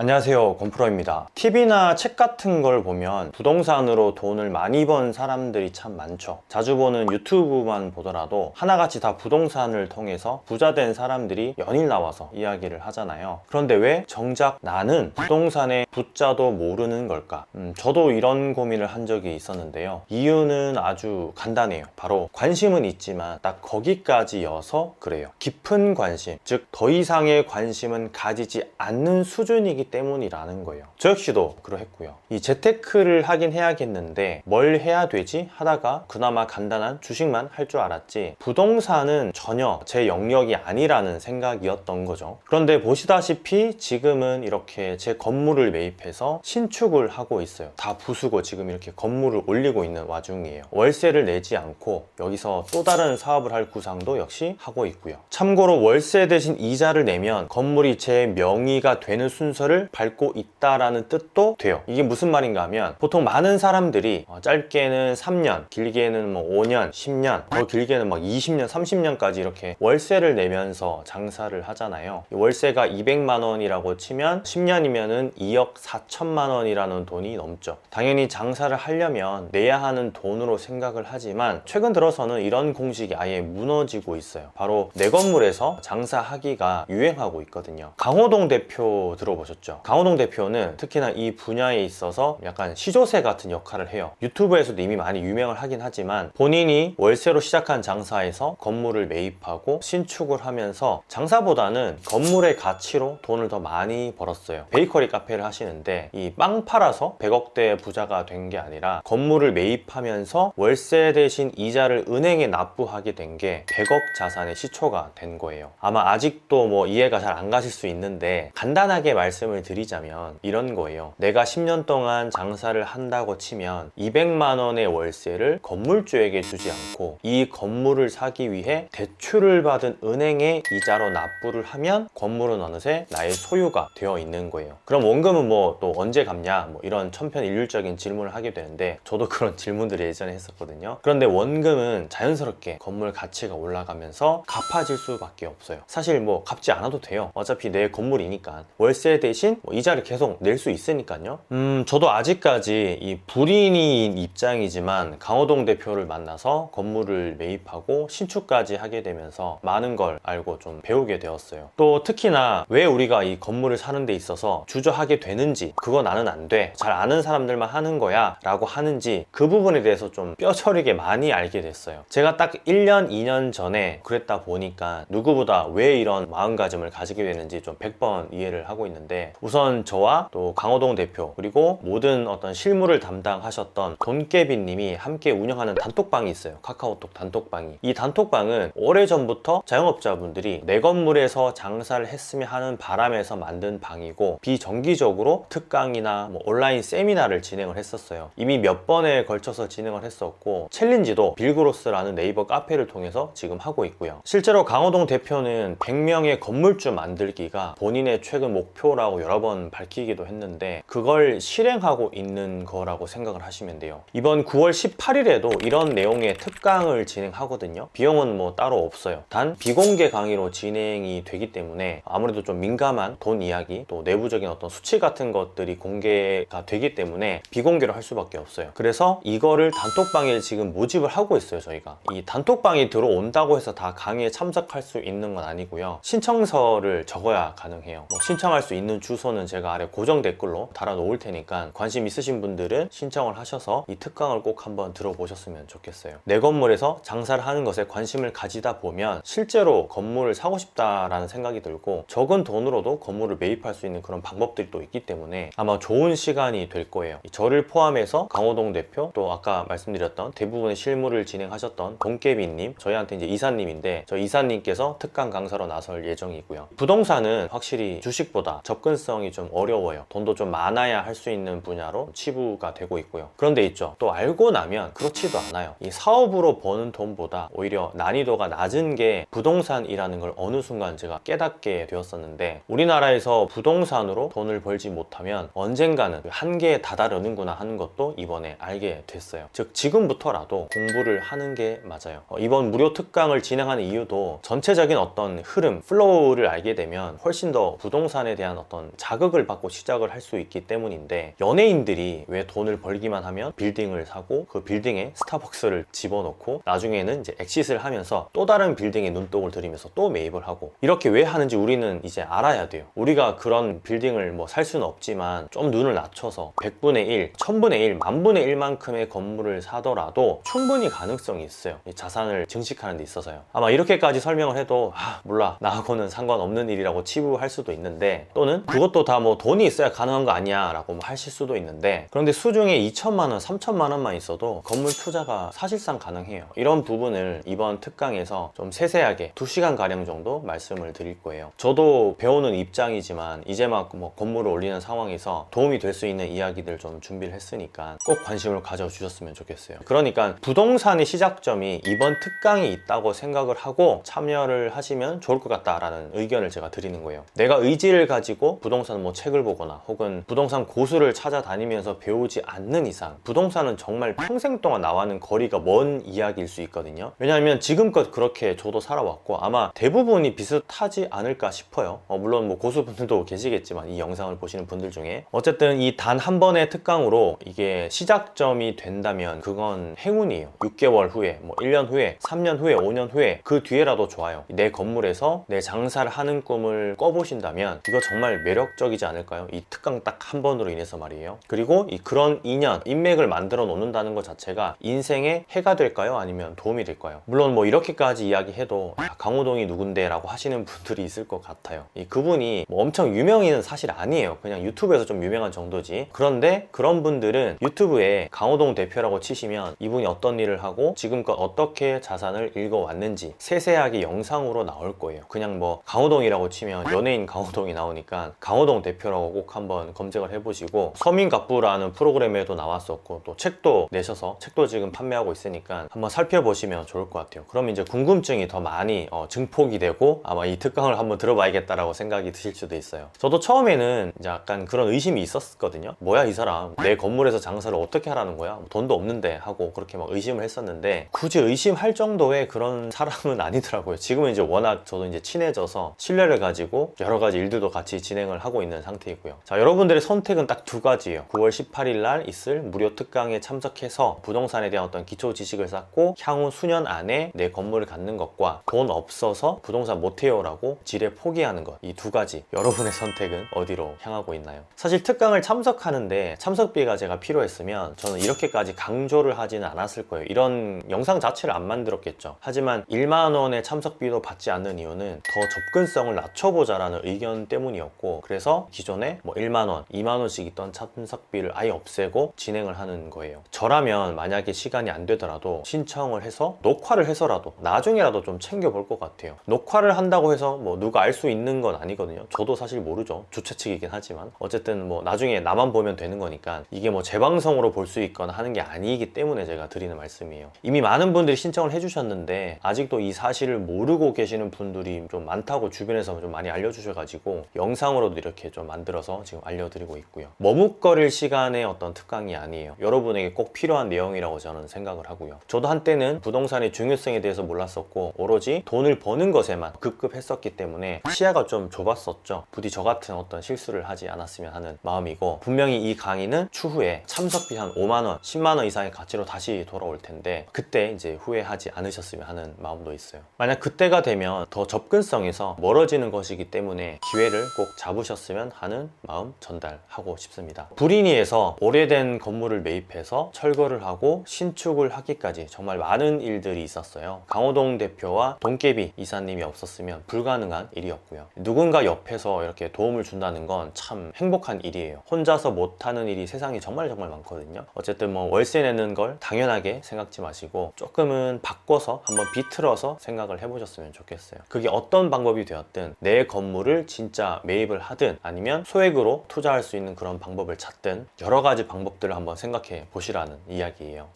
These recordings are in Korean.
안녕하세요. 건프로입니다. TV나 책 같은 걸 보면 부동산으로 돈을 많이 번 사람들이 참 많죠. 자주 보는 유튜브만 보더라도 하나같이 다 부동산을 통해서 부자 된 사람들이 연일 나와서 이야기를 하잖아요. 그런데 왜 정작 나는 부동산의 부자도 모르는 걸까? 음, 저도 이런 고민을 한 적이 있었는데요. 이유는 아주 간단해요. 바로 관심은 있지만 딱 거기까지여서 그래요. 깊은 관심 즉 더 이상의 관심은 가지지 않는 수준이기 때문이라는 거예요. 저 역시도 그러했고요. 이 재테크를 하긴 해야겠는데 뭘 해야 되지 하다가 그나마 간단한 주식만 할 줄 알았지 부동산은 전혀 제 영역이 아니라는 생각이었던 거죠. 그런데 보시다시피 지금은 이렇게 제 건물을 매입해서 신축을 하고 있어요. 다 부수고 지금 이렇게 건물을 올리고 있는 와중이에요. 월세를 내지 않고 여기서 또 다른 사업을 할 구상도 역시 하고 있고요. 참고로 월세 대신 이자를 내면 건물이 제 명의가 되는 순서를 밟고 있다라는 뜻도 돼요. 이게 무슨 말인가 하면 보통 많은 사람들이 어, 짧게는 3년, 길게는 뭐 5년, 10년, 더 길게는 막 20년, 30년까지 이렇게 월세를 내면서 장사를 하잖아요. 이 월세가 200만 원이라고 치면 10년이면은 2억 4천만 원이라는 돈이 넘죠. 당연히 장사를 하려면 내야 하는 돈으로 생각을 하지만 최근 들어서는 이런 공식이 아예 무너지고 있어요. 바로 내 건물에서 장사하기가 유행하고 있거든요. 강호동 대표 들어보셨죠? 강호동 대표는 특히나 이 분야에 있어서 약간 시조새 같은 역할을 해요. 유튜브에서도 이미 많이 유명을 하긴 하지만 본인이 월세로 시작한 장사에서 건물을 매입하고 신축을 하면서 장사보다는 건물의 가치로 돈을 더 많이 벌었어요. 베이커리 카페를 하시는데 이 빵 팔아서 100억대 부자가 된 게 아니라 건물을 매입하면서 월세 대신 이자를 은행에 납부하게 된 게 100억 자산의 시초가 된 거예요. 아마 아직도 뭐 이해가 잘 안 가실 수 있는데 간단하게 말씀 을 드리자면 이런 거예요. 내가 10년 동안 장사를 한다고 치면 200만 원의 월세를 건물주에게 주지 않고 이 건물을 사기 위해 대출을 받은 은행에 이자로 납부를 하면 건물은 어느새 나의 소유가 되어 있는 거예요. 그럼 원금은 뭐 또 언제 갚냐? 뭐 이런 천편일률적인 질문을 하게 되는데 저도 그런 질문들을 예전에 했었거든요. 그런데 원금은 자연스럽게 건물 가치가 올라가면서 갚아질 수밖에 없어요. 사실 뭐 갚지 않아도 돼요. 어차피 내 건물이니까 월세 대신 뭐 이자를 계속 낼 수 있으니까요. 음, 저도 아직까지 이 불인인 입장이지만 강호동 대표를 만나서 건물을 매입하고 신축까지 하게 되면서 많은 걸 알고 좀 배우게 되었어요. 또 특히나 왜 우리가 이 건물을 사는 데 있어서 주저하게 되는지 그거 나는 안 돼. 잘 아는 사람들만 하는 거야. 라고 하는지 그 부분에 대해서 좀 뼈저리게 많이 알게 됐어요. 제가 딱 1년, 2년 전에 그랬다 보니까 누구보다 왜 이런 마음가짐을 가지게 되는지 좀 100번 이해를 하고 있는데 우선 저와 또 강호동 대표 그리고 모든 어떤 실무를 담당하셨던 돈깨비 님이 함께 운영하는 단톡방이 있어요. 카카오톡 단톡방이. 이 단톡방은 오래전부터 자영업자분들이 내 건물에서 장사를 했으면 하는 바람에서 만든 방이고 비정기적으로 특강이나 뭐 온라인 세미나를 진행을 했었어요. 이미 몇 번에 걸쳐서 진행을 했었고 챌린지도 빌그로스라는 네이버 카페를 통해서 지금 하고 있고요. 실제로 강호동 대표는 100명의 건물주 만들기가 본인의 최근 목표라고 여러 번 밝히기도 했는데 그걸 실행하고 있는 거라고 생각을 하시면 돼요. 이번 9월 18일에도 이런 내용의 특강을 진행하거든요. 비용은 뭐 따로 없어요. 단 비공개 강의로 진행이 되기 때문에 아무래도 좀 민감한 돈 이야기 또 내부적인 어떤 수치 같은 것들이 공개가 되기 때문에 비공개로 할 수밖에 없어요. 그래서 이거를 단톡방에 지금 모집을 하고 있어요, 저희가. 이 단톡방이 들어온다고 해서 다 강의에 참석할 수 있는 건 아니고요. 신청서를 적어야 가능해요. 뭐 신청할 수 있는 주 소는 제가 아래 고정 댓글로 달아 놓을 테니까 관심 있으신 분들은 신청을 하셔서 이 특강을 꼭 한번 들어보셨으면 좋겠어요. 내 건물에서 장사를 하는 것에 관심을 가지다 보면 실제로 건물을 사고 싶다라는 생각이 들고 적은 돈으로도 건물을 매입할 수 있는 그런 방법들이 또 있기 때문에 아마 좋은 시간이 될 거예요. 저를 포함해서 강호동 대표 또 아까 말씀드렸던 대부분의 실무를 진행하셨던 동깨비님 저희한테 이제 이사님인데 저 이사님께서 특강 강사로 나설 예정이고요. 부동산은 확실히 주식보다 접근 성이 좀 어려워요. 돈도 좀 많아야 할 수 있는 분야로 치부가 되고 있고요. 그런데 있죠. 또 알고 나면 그렇지도 않아요. 이 사업으로 버는 돈보다 오히려 난이도가 낮은 게 부동산이라는 걸 어느 순간 제가 깨닫게 되었었는데 우리나라에서 부동산으로 돈을 벌지 못하면 언젠가는 그 한계에 다다르는구나 하는 것도 이번에 알게 됐어요. 즉 지금부터라도 공부를 하는 게 맞아요. 어, 이번 무료 특강을 진행하는 이유도 전체적인 어떤 흐름, 플로우를 알게 되면 훨씬 더 부동산에 대한 어떤 자극을 받고 시작을 할 수 있기 때문인데 연예인들이 왜 돈을 벌기만 하면 빌딩을 사고 그 빌딩에 스타벅스를 집어넣고 나중에는 이제 엑시스를 하면서 또 다른 빌딩에 눈독을 들이면서 또 매입을 하고 이렇게 왜 하는지 우리는 이제 알아야 돼요. 우리가 그런 빌딩을 뭐 살 수는 없지만 좀 눈을 낮춰서 100분의 1, 1000분의 1, 만분의 1만큼의 건물을 사더라도 충분히 가능성이 있어요. 이 자산을 증식하는 데 있어서요. 아마 이렇게까지 설명을 해도 아 몰라 나하고는 상관없는 일이라고 치부할 수도 있는데 또는 그것도 다 뭐 돈이 있어야 가능한 거 아니야 라고 뭐 하실 수도 있는데 그런데 수중에 2천만 원, 3천만 원만 있어도 건물 투자가 사실상 가능해요. 이런 부분을 이번 특강에서 좀 세세하게 2시간 가량 정도 말씀을 드릴 거예요. 저도 배우는 입장이지만 이제 막 뭐 건물을 올리는 상황에서 도움이 될 수 있는 이야기들 좀 준비를 했으니까 꼭 관심을 가져주셨으면 좋겠어요. 그러니까 부동산의 시작점이 이번 특강이 있다고 생각을 하고 참여를 하시면 좋을 것 같다라는 의견을 제가 드리는 거예요. 내가 의지를 가지고 부동산 뭐 책을 보거나 혹은 부동산 고수를 찾아다니면서 배우지 않는 이상 부동산은 정말 평생 동안 나와는 거리가 먼 이야기일 수 있거든요. 왜냐하면 지금껏 그렇게 저도 살아왔고 아마 대부분이 비슷하지 않을까 싶어요. 어, 물론 뭐 고수분들도 계시겠지만 이 영상을 보시는 분들 중에 어쨌든 이 단 한 번의 특강으로 이게 시작점이 된다면 그건 행운이에요. 6개월 후에 뭐 1년 후에 3년 후에 5년 후에 그 뒤에라도 좋아요. 내 건물에서 내 장사를 하는 꿈을 꿔보신다면 이거 정말 매력적이지 않을까요? 이 특강 딱 한 번으로 인해서 말이에요. 그리고 이 그런 인연, 인맥을 만들어 놓는다는 것 자체가 인생에 해가 될까요? 아니면 도움이 될까요? 물론 뭐 이렇게까지 이야기해도 야, 강호동이 누군데 라고 하시는 분들이 있을 것 같아요. 이 그분이 뭐 엄청 유명인은 사실 아니에요. 그냥 유튜브에서 좀 유명한 정도지. 그런데 그런 분들은 유튜브에 강호동 대표라고 치시면 이분이 어떤 일을 하고 지금껏 어떻게 자산을 읽어왔는지 세세하게 영상으로 나올 거예요. 그냥 뭐 강호동이라고 치면 연예인 강호동이 나오니까 강호동 대표라고 꼭 한번 검색을 해보시고 서민갑부라는 프로그램에도 나왔었고 또 책도 내셔서 책도 지금 판매하고 있으니까 한번 살펴보시면 좋을 것 같아요. 그럼 이제 궁금증이 더 많이 어, 증폭이 되고 아마 이 특강을 한번 들어봐야겠다라고 생각이 드실 수도 있어요. 저도 처음에는 이제 약간 그런 의심이 있었거든요. 뭐야 이 사람 내 건물에서 장사를 어떻게 하라는 거야? 뭐 돈도 없는데 하고 그렇게 막 의심을 했었는데 굳이 의심할 정도의 그런 사람은 아니더라고요. 지금은 이제 워낙 저도 이제 친해져서 신뢰를 가지고 여러 가지 일들도 같이 진행 을 하고 있는 상태이고요. 자 여러분들의 선택은 딱 두 가지예요. 9월 18일 날 있을 무료 특강에 참석해서 부동산에 대한 어떤 기초 지식을 쌓고 향후 수년 안에 내 건물을 갖는 것과 돈 없어서 부동산 못해요라고 지레 포기하는 것 이 두 가지 여러분의 선택은 어디로 향하고 있나요? 사실 특강을 참석하는데 참석비가 제가 필요했으면 저는 이렇게까지 강조를 하지는 않았을 거예요. 이런 영상 자체를 안 만들었겠죠. 하지만 1만 원의 참석비도 받지 않는 이유는 더 접근성을 낮춰보자라는 의견 때문이었고 그래서 기존에 뭐 1만 원, 2만 원씩 있던 참석비를 아예 없애고 진행을 하는 거예요. 저라면 만약에 시간이 안 되더라도 신청을 해서 녹화를 해서라도 나중에라도 좀 챙겨볼 것 같아요. 녹화를 한다고 해서 뭐 누가 알 수 있는 건 아니거든요. 저도 사실 모르죠. 주최 측이긴 하지만 어쨌든 뭐 나중에 나만 보면 되는 거니까 이게 뭐 재방송으로 볼 수 있거나 하는 게 아니기 때문에 제가 드리는 말씀이에요. 이미 많은 분들이 신청을 해주셨는데 아직도 이 사실을 모르고 계시는 분들이 좀 많다고 주변에서 좀 많이 알려주셔가지고 영상으로 도 이렇게 좀 만들어서 지금 알려드리고 있고요. 머뭇거릴 시간의 어떤 특강이 아니에요. 여러분에게 꼭 필요한 내용이라고 저는 생각을 하고요. 저도 한때는 부동산의 중요성에 대해서 몰랐었고 오로지 돈을 버는 것에만 급급했었기 때문에 시야가 좀 좁았었죠. 부디 저 같은 어떤 실수를 하지 않았으면 하는 마음이고 분명히 이 강의는 추후에 참석비 한 5만 원, 10만 원 이상의 가치로 다시 돌아올 텐데 그때 이제 후회하지 않으셨으면 하는 마음도 있어요. 만약 그때가 되면 더 접근성에서 멀어지는 것이기 때문에 기회를 꼭 잡으 셨으면 하는 마음 전달하고 싶습니다. 불인이에서 오래된 건물을 매입해서 철거를 하고 신축을 하기까지 정말 많은 일들이 있었어요. 강호동 대표와 동깨비 이사님이 없었으면 불가능한 일이었고요. 누군가 옆에서 이렇게 도움을 준다는 건 참 행복한 일이에요. 혼자서 못하는 일이 세상에 정말 정말 많거든요. 어쨌든 뭐 월세 내는 걸 당연하게 생각지 마시고 조금은 바꿔서 한번 비틀어서 생각을 해보셨으면 좋겠어요. 그게 어떤 방법이 되었든 내 건물을 진짜 매입을 하든 아니면 소액으로 투자할 수 있는 그런 방법을 찾든 여러 가지 방법들을 한번 생각해 보시라는 이야기예요.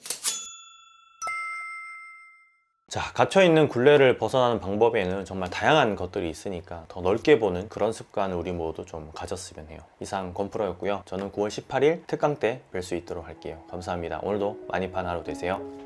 자, 갇혀있는 굴레를 벗어나는 방법에는 정말 다양한 것들이 있으니까 더 넓게 보는 그런 습관을 우리 모두 좀 가졌으면 해요. 이상 건프로였고요. 저는 9월 18일 특강 때 뵐 수 있도록 할게요. 감사합니다. 오늘도 많이 판 하루 되세요.